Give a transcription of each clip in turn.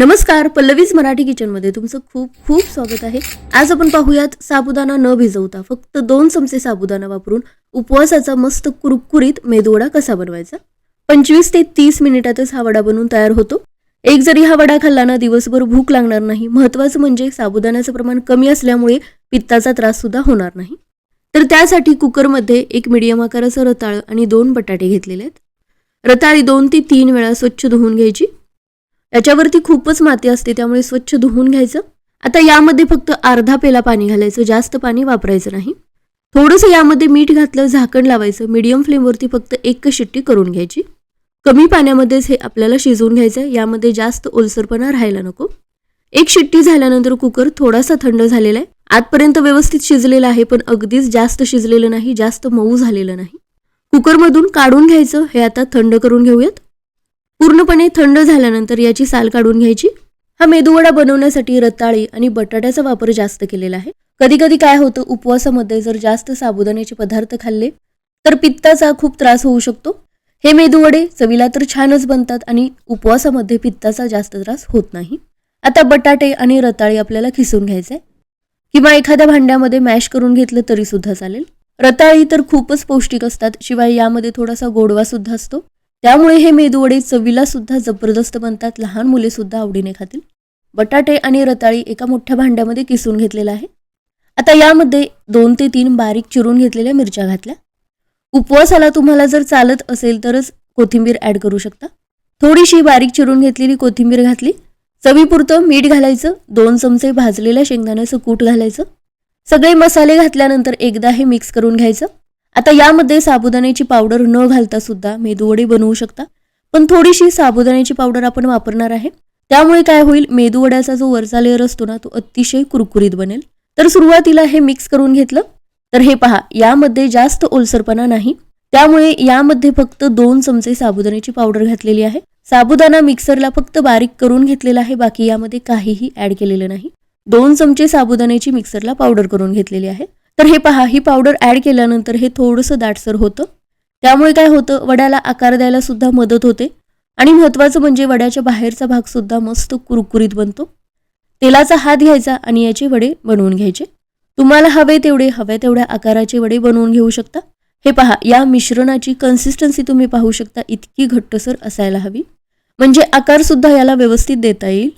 नमस्कार पल्लवीज मराठी किचनमध्ये तुमचं खूप खूप स्वागत आहे. आज आपण पाहूयात साबुदाणा न भिजवता फक्त दोन चमचे साबुदाणा वापरून उपवासाचा मस्त कुरकुरीत मेदूवडा कसा बनवायचा? पंचवीस ते तीस मिनिटातच हा वडा बनवून तयार होतो. एक जरी हा वडा खाल्ला ना दिवसभर भूक लागणार नाही. महत्त्वाचं म्हणजे साबुदाण्याचं प्रमाण कमी असल्यामुळे पित्ताचा त्रास सुद्धा होणार नाही. तर त्यासाठी कुकरमध्ये एक मिडियम आकाराचं रताळ आणि दोन बटाटे घेतलेले आहेत. रताळी दोन ते तीन वेळा स्वच्छ धुवून घ्यायची. याच्यावरती खूपच माती असते त्यामुळे स्वच्छ धुवून घ्यायचं. आता यामध्ये फक्त अर्धा पेला पाणी घालायचं जास्त पाणी वापरायचं नाही. थोडंसं यामध्ये मीठ घातलं झाकण लावायचं मीडियम फ्लेमवरती फक्त एक शिट्टी करून घ्यायची. कमी पाण्यामध्येच हे आपल्याला शिजवून घ्यायचं आहे यामध्ये जास्त ओलसरपणा राहायला नको. एक शिट्टी झाल्यानंतर कुकर थोडासा थंड झालेला आहे आतपर्यंत व्यवस्थित शिजलेला आहे पण अगदीच जास्त शिजलेलं नाही जास्त मऊ झालेलं नाही. कुकरमधून काढून घ्यायचं हे आता थंड करून घेऊयात. पूर्णपणे थंड झाल्यानंतर याची साल काढून घ्यायची. हा मेदूवडा बनवण्यासाठी रताळी आणि बटाट्याचा वापर जास्त केलेला आहे. कधी कधी काय होतं उपवासामध्ये जर जास्त साबुदाण्याचे पदार्थ खाल्ले तर पित्ताचा खूप त्रास होऊ शकतो. हे मेदूवडे चवीला तर छानच बनतात आणि उपवासामध्ये पित्ताचा जास्त त्रास होत नाही. आता बटाटे आणि रताळी आपल्याला खिसून घ्यायचे किंवा एखाद्या भांड्यामध्ये मॅश करून घेतलं तरी सुद्धा चालेल. रताळी तर खूपच पौष्टिक असतात शिवाय यामध्ये थोडासा गोडवा सुद्धा असतो. त्यामुळे हे मेदूवडे चवीला सुद्धा जबरदस्त बनतात. लहान मुले सुद्धा आवडीने खातील. बटाटे आणि रताळी एका मोठ्या भांड्यामध्ये किसून घेतलेला आहे. आता यामध्ये दोन ते तीन बारीक चिरून घेतलेल्या मिरच्या घातल्या. उपवासाला तुम्हाला जर चालत असेल तरच कोथिंबीर ॲड करू शकता. थोडीशी बारीक चिरून घेतलेली कोथिंबीर घातली. चवीपुरतं मीठ घालायचं. दोन चमचे भाजलेल्या शेंगदाण्याचं कूट घालायचं. सगळे मसाले घातल्यानंतर एकदा हे मिक्स करून घ्यायचं. आता यामध्ये साबुदाण्याची पावडर न घालता सुद्धा मेदूवडे बनवू शकता. पण थोडीशी साबुदाण्याची पावडर आपण वापरणार आहे. त्यामुळे काय होईल मेदूवड्याचा जो वरचा लेअर असतो ना तो अतिशय कुरकुरीत बनेल. तर सुरुवातीला हे मिक्स करून घेतलं. तर हे पहा यामध्ये जास्त ओलसरपणा नाही. त्यामुळे यामध्ये फक्त दोन चमचे साबुदाण्याची पावडर घातलेली आहे. साबुदाणा मिक्सरला फक्त बारीक करून घेतलेला आहे बाकी यामध्ये काहीही ऍड केलेलं नाही. दोन चमचे साबुदाण्याची मिक्सरला पावडर करून घेतलेली आहे. तर हे पहा ही पावडर ॲड केल्यानंतर हे थोडंसं दाटसर होतं. त्यामुळे काय होतं वड्याला आकार द्यायला सुद्धा मदत होते. आणि महत्त्वाचं म्हणजे वड्याच्या बाहेरचा भाग सुद्धा मस्त कुरकुरीत बनतो. तेलाचा हात घ्यायचा आणि याचे वडे बनवून घ्यायचे. तुम्हाला हवे तेवढे हव्या तेवढ्या आकाराचे वडे बनवून घेऊ शकता. हे पहा या मिश्रणाची कन्सिस्टन्सी तुम्ही पाहू शकता इतकी घट्टसर असायला हवी. म्हणजे आकार सुद्धा याला व्यवस्थित देता येईल.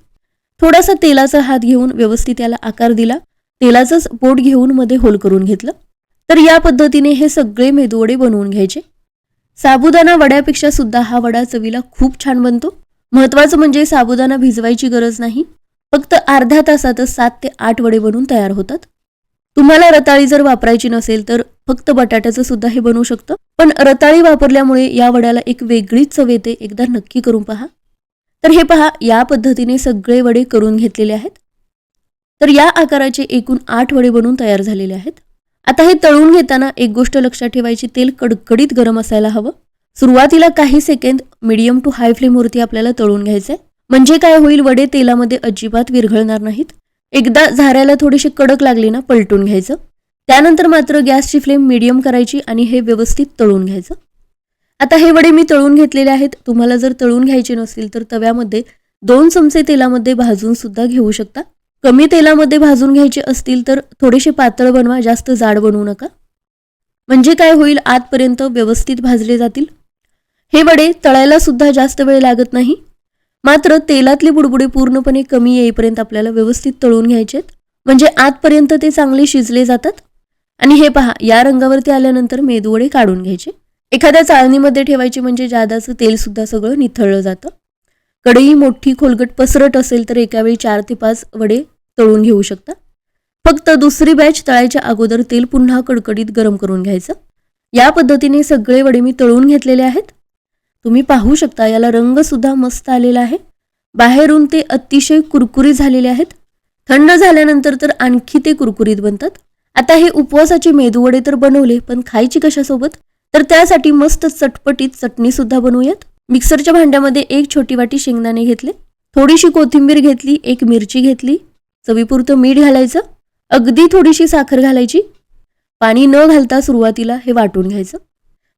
थोडासा तेलाचा हात घेऊन व्यवस्थित याला आकार दिला. तेलाचंच पोट घेऊन मध्ये होल करून घेतलं. तर या पद्धतीने हे सगळे मेदूवडे बनवून घ्यायचे. साबुदाणा वड्यापेक्षा सुद्धा हा वडा चवीला खूप छान बनतो. महत्वाचं म्हणजे साबुदाणा भिजवायची गरज नाही. फक्त अर्ध्या तासातच सात ते आठ वडे बनवून तयार होतात. तुम्हाला रताळी जर वापरायची नसेल तर फक्त बटाट्याचं सुद्धा हे बनवू शकतं. पण रताळी वापरल्यामुळे या वड्याला एक वेगळीच चव येते. एकदा नक्की करून पहा. तर हे पहा या पद्धतीने सगळे वडे करून घेतलेले आहेत. तर या आकाराचे एकूण आठ वडे बनवून तयार झालेले आहेत. आता हे तळून घेताना एक गोष्ट लक्षात ठेवायची तेल कडकडीत गरम असायला हवं. सुरुवातीला काही सेकंद मीडियम टू हाय फ्लेमवरती आपल्याला तळून घ्यायचंय. म्हणजे काय होईल वडे तेलामध्ये अजिबात विरघळणार नाहीत. एकदा झाऱ्याला थोडीशी कडक लागली ना पलटून घ्यायचं. त्यानंतर मात्र गॅसची फ्लेम मिडियम करायची आणि हे व्यवस्थित तळून घ्यायचं. आता हे वडे मी तळून घेतलेले आहेत. तुम्हाला जर तळून घ्यायचे नसतील तर तव्यामध्ये दोन चमचे तेलामध्ये भाजून सुद्धा घेऊ शकता. कमी तेलामध्ये भाजून घ्यायचे असतील तर थोडेसे पातळ बनवा जास्त जाड बनवू नका. म्हणजे काय होईल? आतपर्यंत व्यवस्थित भाजले जातील. हे वडे तळायला सुद्धा जास्त वेळ लागत नाही. मात्र तेलातले बुडबुडे पूर्णपणे कमी येईपर्यंत आपल्याला व्यवस्थित तळून घ्यायचे म्हणजे आतपर्यंत ते चांगले शिजले जातात. आणि हे पहा या रंगावरती आल्यानंतर मेदूवडे काढून घ्यायचे. एखाद्या चाळणीमध्ये ठेवायचे म्हणजे जादाचं तेलसुद्धा सगळं निथळलं जातं. कढई मोठी खोलगट पसरट असेल तर एकावेळी चार ते पाच वडे तळून घेऊ शकता. फक्त दुसरी बॅच तळायच्या अगोदर तेल पुन्हा कडकडीत गरम करून घ्यायचं. या पद्धतीने सगळे वडे मी तळून घेतलेले आहेत. तुम्ही पाहू शकता याला रंगसुद्धा मस्त आलेला आहे. बाहेरून ते अतिशय कुरकुरीत झालेले आहेत. थंड झाल्यानंतर तर आणखी ते कुरकुरीत बनतात. आता हे उपवासाचे मेदूवडे तर बनवले पण खायची कशासोबत? तर त्यासाठी मस्त चटपटीत चटणीसुद्धा बनवूयात. मिक्सरच्या भांड्यामध्ये एक छोटी वाटी शेंगदाणे घेतले. थोडीशी कोथिंबीर घेतली एक मिरची घेतली. चवीपुरतं मीठ घालायचं अगदी थोडीशी साखर घालायची. पाणी न घालता सुरुवातीला हे वाटून घ्यायचं.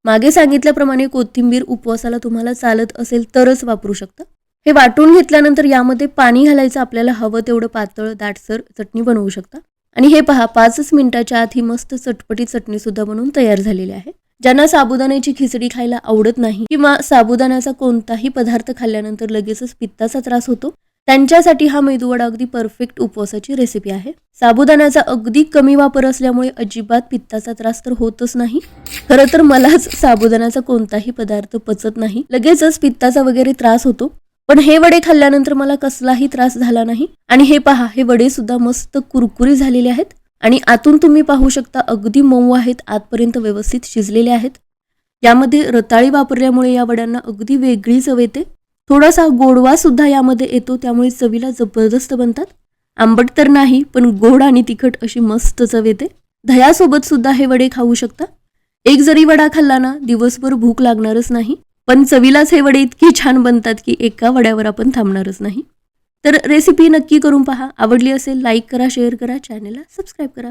मागे सांगितल्याप्रमाणे कोथिंबीर उपवासाला तुम्हाला चालत असेल तरच वापरू शकता. हे वाटून घेतल्यानंतर यामध्ये पाणी घालायचं आपल्याला हवं तेवढं पातळ दाटसर चटणी बनवू शकता. आणि हे पहा पाचच मिनिटाच्या आत ही मस्त चटपटी चटणी सुद्धा बनवून तयार झालेली आहे. ज्यांना साबुदाण्याची खिचडी खायला आवडत नाही किंवा साबुदाण्याचा कोणताही पदार्थ खाल्ल्यानंतर लगेचच पित्ताचा त्रास होतो त्यांच्यासाठी हा मेदूवडा अगदी परफेक्ट उपवासाची रेसिपी आहे. साबुदाण्याचा अगदी कमी वापर असल्यामुळे अजिबात पित्ताचा त्रास तर होतच नाही. खरं तर मलाच साबुदाण्याचा कोणताही पदार्थ पचत नाही. लगेचच पित्ताचा वगैरे त्रास होतो. पण हे वडे खाल्ल्यानंतर मला कसलाही त्रास झाला नाही. आणि हे पहा हे वडे सुद्धा मस्त कुरकुरी झालेले आहेत. आणि आतून तुम्ही पाहू शकता अगदी मऊ आहेत आतपर्यंत व्यवस्थित शिजलेले आहेत. यामध्ये रताळी वापरल्यामुळे या वड्यांना अगदी वेगळी चव येते. थोडासा गोडवा सुद्धा यामध्ये येतो त्यामुळे चवीला जबरदस्त बनतात. आंबट तर नाही पण गोड आणि तिखट अशी मस्त चव येते. दह्यासोबत सुद्धा हे वडे खाऊ शकता. एक जरी वडा खाल्ला ना दिवसभर भूक लागणारच नाही. पण चवीलाच हे वडे इतकी छान बनतात की एका वड्यावर आपण थांबणारच नाही. तर रेसिपी नक्की करून पहा. आवडली असेल लाईक करा शेअर करा चॅनलला सबस्क्राईब करा.